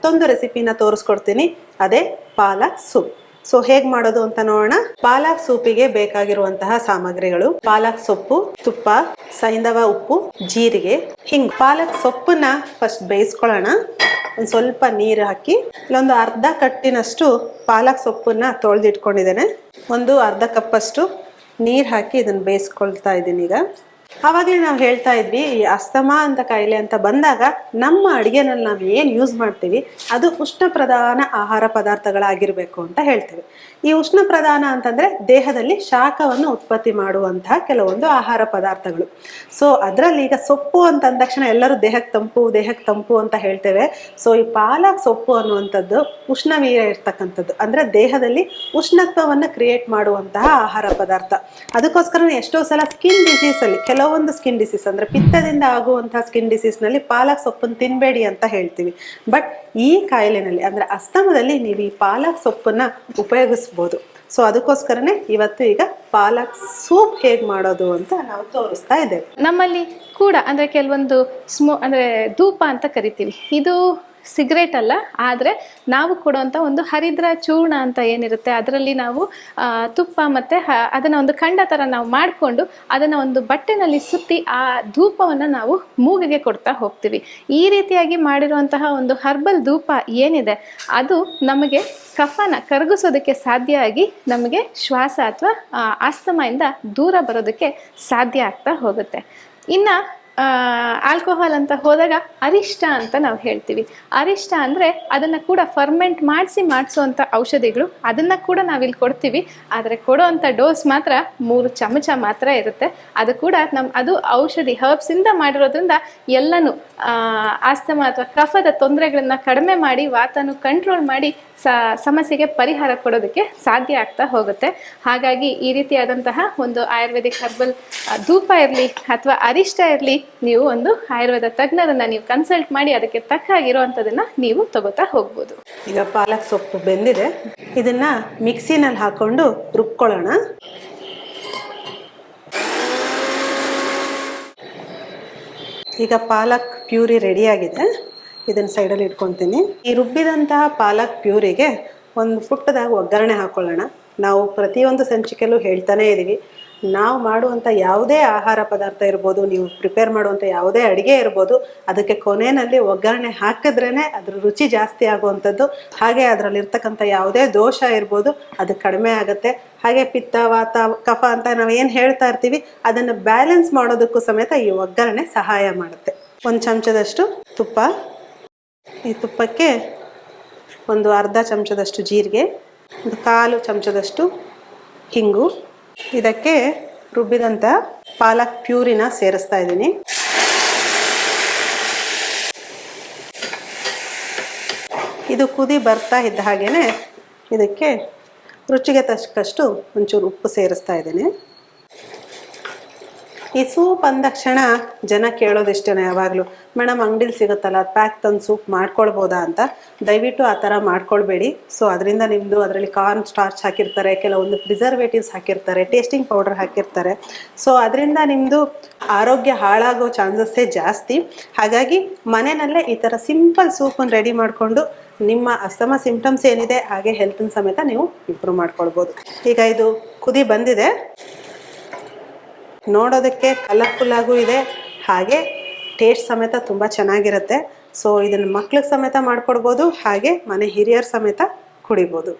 ಮತ್ತೊಂದು ರೆಸಿಪಿನ ತೋರಿಸ್ಕೊಡ್ತೀನಿ. ಅದೇ ಪಾಲಕ್ ಸೂಪ್. ಸೊ, ಹೇಗ್ ಮಾಡೋದು ಅಂತ ನೋಡೋಣ. ಪಾಲಕ್ ಸೂಪಿಗೆ ಬೇಕಾಗಿರುವಂತಹ ಸಾಮಗ್ರಿಗಳು. ಪಾಲಕ್ ಸೊಪ್ಪು, ತುಪ್ಪ ಸೈಂಧವ ಉಪ್ಪು, ಜೀರಿಗೆ, ಹಿಂಗ್. ಪಾಲಕ್ ಸೊಪ್ಪನ್ನ ಫಸ್ಟ್ ಬೇಯಿಸ್ಕೊಳ್ಳೋಣ. ಒಂದು ಸ್ವಲ್ಪ ನೀರು ಹಾಕಿ. ಇಲ್ಲೊಂದು ಅರ್ಧ ಕಟ್ಟಿನಷ್ಟು ಪಾಲಕ್ ಸೊಪ್ಪನ್ನ ತೊಳೆದಿಟ್ಕೊಂಡಿದ್ದೇನೆ. ಒಂದು ಅರ್ಧ ಕಪ್ಪಷ್ಟು ನೀರು ಹಾಕಿ ಇದನ್ನ ಬೇಯಿಸ್ಕೊಳ್ತಾ ಇದ್ದೀನಿ ಈಗ. ಆವಾಗಲೇ ನಾವು ಹೇಳ್ತಾ ಇದ್ವಿ, ಈ ಅಸ್ತಮಾ ಅಂತ ಕಾಯಿಲೆ ಅಂತ ಬಂದಾಗ ನಮ್ಮ ಅಡುಗೆನಲ್ಲಿ ನಾವು ಏನು ಯೂಸ್ ಮಾಡ್ತೀವಿ, ಅದು ಉಷ್ಣ ಪ್ರಧಾನ ಆಹಾರ ಪದಾರ್ಥಗಳಾಗಿರಬೇಕು ಅಂತ ಹೇಳ್ತೀವಿ. ಈ ಉಷ್ಣ ಪ್ರಧಾನ ಅಂತಂದ್ರೆ ದೇಹದಲ್ಲಿ ಶಾಖವನ್ನು ಉತ್ಪತ್ತಿ ಮಾಡುವಂತಹ ಕೆಲವೊಂದು ಆಹಾರ ಪದಾರ್ಥಗಳು. ಸೊ ಅದರಲ್ಲಿ ಈಗ ಸೊಪ್ಪು ಅಂತ ಅಂದ ತಕ್ಷಣ ಎಲ್ಲರೂ ದೇಹಕ್ಕೆ ತಂಪು ದೇಹಕ್ಕೆ ತಂಪು ಅಂತ ಹೇಳ್ತೇವೆ. ಸೊ ಈ ಪಾಲಕ್ ಸೊಪ್ಪು ಅನ್ನುವಂಥದ್ದು ಉಷ್ಣವೀಯ ಇರ್ತಕ್ಕಂಥದ್ದು. ಅಂದ್ರೆ ದೇಹದಲ್ಲಿ ಉಷ್ಣತ್ವವನ್ನು ಕ್ರಿಯೇಟ್ ಮಾಡುವಂತಹ ಆಹಾರ ಪದಾರ್ಥ. ಅದಕ್ಕೋಸ್ಕರ ಎಷ್ಟೋ ಸಲ ಸ್ಕಿನ್ ಡಿಸೀಸ್ ಅಲ್ಲಿ ಕೆಲವೊಂದು ಸ್ಕಿನ್ ಡಿಸೀಸ್ ಅಂದ್ರೆ ಪಿತ್ತದಿಂದ ಆಗುವಂತಹ ಸ್ಕಿನ್ ಡಿಸೀಸ್ನಲ್ಲಿ ಪಾಲಕ್ ಸೊಪ್ಪನ್ನು ತಿನ್ನಬೇಡಿ ಅಂತ ಹೇಳ್ತೀವಿ. ಬಟ್ ಈ ಕಾಯಿಲೆನಲ್ಲಿ ಅಂದ್ರೆ ಅಸ್ತಮದಲ್ಲಿ ನೀವು ಈ ಪಾಲಕ್ ಸೊಪ್ಪನ್ನ ಉಪಯೋಗಿಸ್ಬೋದು. ಸೊ ಅದಕ್ಕೋಸ್ಕರನೇ ಇವತ್ತು ಈಗ ಪಾಲಕ್ ಸೂಪ್ ಹೇಗೆ ಮಾಡೋದು ಅಂತ ನಾವು ತೋರಿಸ್ತಾ ಇದ್ದೇವೆ. ನಮ್ಮಲ್ಲಿ ಕೂಡ ಅಂದರೆ ಕೆಲವೊಂದು ಸ್ಮೋ ಅಂದರೆ ಧೂಪ ಅಂತ ಕರಿತೀವಿ. ಇದು ಸಿಗರೇಟ್ ಅಲ್ಲ, ಆದರೆ ನಾವು ಕೊಡುವಂಥ ಒಂದು ಹರಿದ್ರ ಚೂರ್ಣ ಅಂತ ಏನಿರುತ್ತೆ, ಅದರಲ್ಲಿ ನಾವು ತುಪ್ಪ ಮತ್ತು ಅದನ್ನು ಒಂದು ಖಂಡ ಥರ ನಾವು ಮಾಡಿಕೊಂಡು ಅದನ್ನು ಒಂದು ಬಟ್ಟೆನಲ್ಲಿ ಸುತ್ತಿ ಆ ಧೂಪವನ್ನು ನಾವು ಮೂಗಿಗೆ ಕೊಡ್ತಾ ಹೋಗ್ತೀವಿ. ಈ ರೀತಿಯಾಗಿ ಮಾಡಿರುವಂತಹ ಒಂದು ಹರ್ಬಲ್ ಧೂಪ ಏನಿದೆ, ಅದು ನಮಗೆ ಕಫನ ಕರಗಿಸೋದಕ್ಕೆ ಸಾಧ್ಯ ಆಗಿ ನಮಗೆ ಶ್ವಾಸ ಅಥವಾ ಆಸ್ತಮಯಿಂದ ದೂರ ಬರೋದಕ್ಕೆ ಸಾಧ್ಯ ಆಗ್ತಾ ಹೋಗುತ್ತೆ. ಇನ್ನು ಆಲ್ಕೋಹಾಲ್ ಅಂತ ಹೋದಾಗ ಅರಿಷ್ಟ ಅಂತ ನಾವು ಹೇಳ್ತೀವಿ. ಅರಿಷ್ಟ ಅಂದರೆ ಅದನ್ನು ಕೂಡ ಫರ್ಮೆಂಟ್ ಮಾಡಿಸಿ ಮಾಡಿಸುವಂಥ ಔಷಧಿಗಳು. ಅದನ್ನು ಕೂಡ ನಾವಿಲ್ಲಿ ಕೊಡ್ತೀವಿ. ಆದರೆ ಕೊಡೋವಂಥ ಡೋಸ್ ಮಾತ್ರ ಮೂರು ಚಮಚ ಮಾತ್ರ ಇರುತ್ತೆ. ಅದು ಕೂಡ ನಮ್ಮ ಅದು ಔಷಧಿ ಹರ್ಬ್ಸಿಂದ ಮಾಡಿರೋದ್ರಿಂದ ಎಲ್ಲನೂ ಆಸ್ತಮ ಅಥವಾ ಕಫದ ತೊಂದರೆಗಳನ್ನ ಕಡಿಮೆ ಮಾಡಿ ವಾತನು ಕಂಟ್ರೋಲ್ ಮಾಡಿ ಸಮಸ್ಯೆಗೆ ಪರಿಹಾರ ಕೊಡೋದಕ್ಕೆ ಸಾಧ್ಯ ಆಗ್ತಾ ಹೋಗುತ್ತೆ. ಹಾಗಾಗಿ ಈ ರೀತಿಯಾದಂತಹ ಒಂದು ಆಯುರ್ವೇದಿಕ್ ಹರ್ಬಲ್ ಧೂಪ ಇರಲಿ ಅಥವಾ ಅರಿಷ್ಟ ಇರಲಿ ನೀವು ಒಂದು ಆಯುರ್ವೇದ ತಜ್ಞರನ್ನ ನೀವು ಕನ್ಸಲ್ಟ್ ಮಾಡಿ ಅದಕ್ಕೆ ತಕ್ಕ ಆಗಿರುವಂತದನ್ನ ನೀವು ತಗೋತಾ ಹೋಗ್ಬೋದು. ಈಗ ಪಾಲಕ್ ಸೊಪ್ಪು ಬೆಂದಿದೆ. ಇದನ್ನ ಮಿಕ್ಸಿನಲ್ಲಿ ಹಾಕೊಂಡು ರುಬ್ಕೊಳ್ಳೋಣ. ಈಗ ಪಾಲಕ್ ಪ್ಯೂರಿ ರೆಡಿಯಾಗಿದೆ ಇದನ್ನ ಸೈಡಲ್ಲಿ ಇಟ್ಕೊತೀನಿ. ಈ ರುಬ್ಬಿದಂತಹ ಪಾಲಕ್ ಪ್ಯೂರಿಗೆ ಒಂದು ಪುಟ್ಟದಾಗ ಒಗ್ಗರಣೆ ಹಾಕೊಳ್ಳೋಣ. ನಾವು ಪ್ರತಿಯೊಂದು ಸಂಚಿಕೆಯಲ್ಲೂ ಹೇಳ್ತಾನೆ ಇದ್ದೀವಿ ನಾವು ಮಾಡುವಂಥ ಯಾವುದೇ ಆಹಾರ ಪದಾರ್ಥ ಇರ್ಬೋದು, ನೀವು ಪ್ರಿಪೇರ್ ಮಾಡುವಂಥ ಯಾವುದೇ ಅಡುಗೆ ಇರ್ಬೋದು, ಅದಕ್ಕೆ ಕೊನೆಯಲ್ಲಿ ಒಗ್ಗರಣೆ ಹಾಕಿದ್ರೇ ಅದ್ರ ರುಚಿ ಜಾಸ್ತಿ ಆಗುವಂಥದ್ದು. ಹಾಗೆ ಅದರಲ್ಲಿರ್ತಕ್ಕಂಥ ಯಾವುದೇ ದೋಷ ಇರ್ಬೋದು, ಅದು ಕಡಿಮೆ ಆಗುತ್ತೆ. ಹಾಗೆ ಪಿತ್ತ, ವಾತ, ಕಫ ಅಂತ ನಾವು ಏನು ಹೇಳ್ತಾ ಇರ್ತೀವಿ, ಅದನ್ನು ಬ್ಯಾಲೆನ್ಸ್ ಮಾಡೋದಕ್ಕೂ ಸಮೇತ ಈ ಒಗ್ಗರಣೆ ಸಹಾಯ ಮಾಡುತ್ತೆ. ಒಂದು ಚಮಚದಷ್ಟು ತುಪ್ಪ. ಈ ತುಪ್ಪಕ್ಕೆ ಒಂದು ಅರ್ಧ ಚಮಚದಷ್ಟು ಜೀರಿಗೆ, ಒಂದು ಕಾಲು ಚಮಚದಷ್ಟು ಹಿಂಗು. ಇದಕ್ಕೆ ರುಬ್ಬಿದಂಥ ಪಾಲಕ್ ಪ್ಯೂರಿನ ಸೇರಿಸ್ತಾ ಇದ್ದೀನಿ. ಇದು ಕುದಿ ಬರ್ತಾ ಇದ್ದ ಹಾಗೇನೆ ಇದಕ್ಕೆ ರುಚಿಗೆ ತಕ್ಕಷ್ಟು ಒಂಚೂರು ಉಪ್ಪು ಸೇರಿಸ್ತಾ ಇದ್ದೀನಿ. ಈ ಸೂಪ್ ಅಂದಕ್ಷಣ ಜನ ಕೇಳೋದಿಷ್ಟೇ ಯಾವಾಗಲೂ. ಮೇಡಮ್ ಅಂಗಡಿಲಿ ಸಿಗುತ್ತಲ್ಲ ಪ್ಯಾಕ್ ತಂದು ಸೂಪ್ ಮಾಡ್ಕೊಳ್ಬೋದಾ ಅಂತ? ದಯವಿಟ್ಟು ಆ ಥರ ಮಾಡ್ಕೊಳ್ಬೇಡಿ. ಸೊ, ಅದರಿಂದ ನಿಮ್ಮದು ಅದರಲ್ಲಿ ಕಾರ್ನ್ ಸ್ಟಾರ್ಚ್ ಹಾಕಿರ್ತಾರೆ, ಕೆಲವೊಂದು ಪ್ರಿಸರ್ವೇಟಿವ್ಸ್ ಹಾಕಿರ್ತಾರೆ ಟೇಸ್ಟಿಂಗ್ ಪೌಡರ್ ಹಾಕಿರ್ತಾರೆ. ಸೊ, ಅದರಿಂದ ನಿಮ್ಮದು ಆರೋಗ್ಯ ಹಾಳಾಗೋ ಚಾನ್ಸಸ್ಸೇ ಜಾಸ್ತಿ. ಹಾಗಾಗಿ ಮನೆಯಲ್ಲೇ ಈ ಥರ ಸಿಂಪಲ್ ಸೂಪನ್ನು ರೆಡಿ ಮಾಡಿಕೊಂಡು ನಿಮ್ಮ ಅಸ್ತಮ ಸಿಂಪ್ಟಮ್ಸ್ ಏನಿದೆ, ಹಾಗೆ ಹೆಲ್ತಿನ ಸಮೇತ ನೀವು ಇಂಪ್ರೂವ್ ಮಾಡ್ಕೊಳ್ಬೋದು. ಈಗ ಇದು ಕುದಿ ಬಂದಿದೆ. ನೋಡೋದಕ್ಕೆ ಕಲರ್ಫುಲ್ ಆಗೂ ಇದೆ. ಹಾಗೆ ಟೇಸ್ಟ್ ಸಮೇತ ತುಂಬ ಚೆನ್ನಾಗಿರುತ್ತೆ. ಸೊ ಇದನ್ನು ಮಕ್ಳಿಗೆ ಸಮೇತ ಮಾಡಿಕೊಡ್ಬೋದು, ಹಾಗೆ ಮನೆ ಹಿರಿಯರ ಸಮೇತ ಕುಡಿಬೋದು.